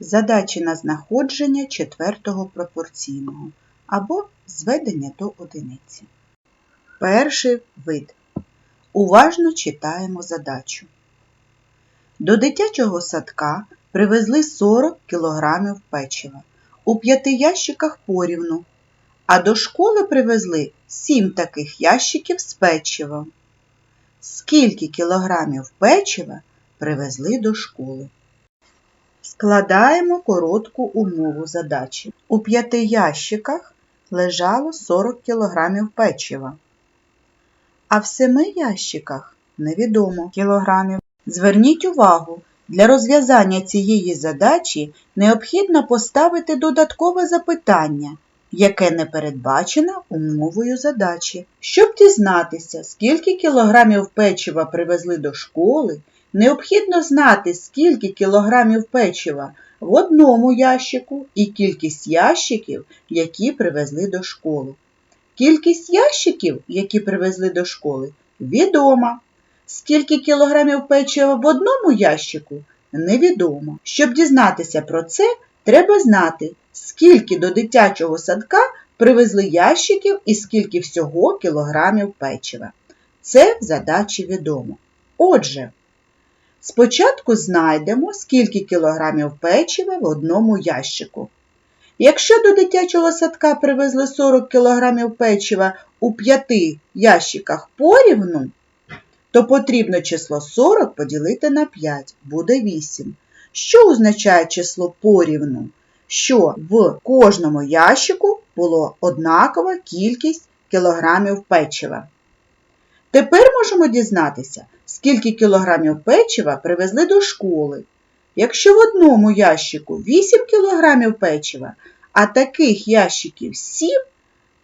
Задачі на знаходження четвертого пропорційного або зведення до одиниці. Перший вид. Уважно читаємо задачу. До дитячого садка привезли 40 кг печива у п'яти ящиках порівну, а до школи привезли 7 таких ящиків з печивом. Скільки кілограмів печива привезли до школи? Складаємо коротку умову задачі. У п'яти ящиках лежало 40 кг печива, а в семи ящиках невідомо кілограмів. Зверніть увагу, для розв'язання цієї задачі необхідно поставити додаткове запитання, яке не передбачено умовою задачі. Щоб дізнатися, скільки кілограмів печива привезли до школи, необхідно знати, скільки кілограмів печива в одному ящику і кількість ящиків, які привезли до школи. Кількість ящиків, які привезли до школи, відома. Скільки кілограмів печива в одному ящику невідомо. Щоб дізнатися про це, треба знати, скільки до дитячого садка привезли ящиків і скільки всього кілограмів печива. Це в задачі відомо. Отже, спочатку знайдемо, скільки кілограмів печива в одному ящику. Якщо до дитячого садка привезли 40 кілограмів печива у п'яти ящиках порівну, то потрібно число 40 поділити на 5, буде 8. Що означає число порівну? Що в кожному ящику було однакова кількість кілограмів печива. Тепер можемо дізнатися, скільки кілограмів печива привезли до школи. Якщо в одному ящику 8 кілограмів печива, а таких ящиків 7,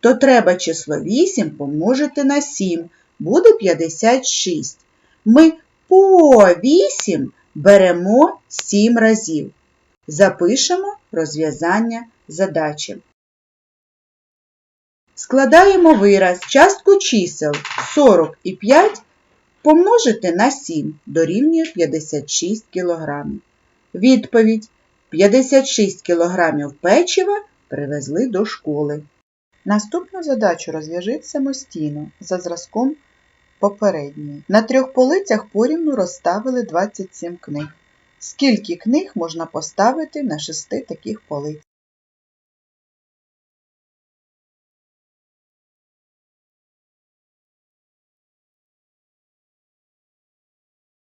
то треба число 8 помножити на 7, буде 56. Ми по 8 беремо 7 разів. Запишемо розв'язання задачі. Складаємо вираз частку чисел 40 і 5 помножити на 7 дорівнює 56 кг. Відповідь 56 кг печива привезли до школи. Наступну задачу розв'яжіть самостійно за зразком попередньої. На трьох полицях порівну розставили 27 книг. Скільки книг можна поставити на шести таких полицях?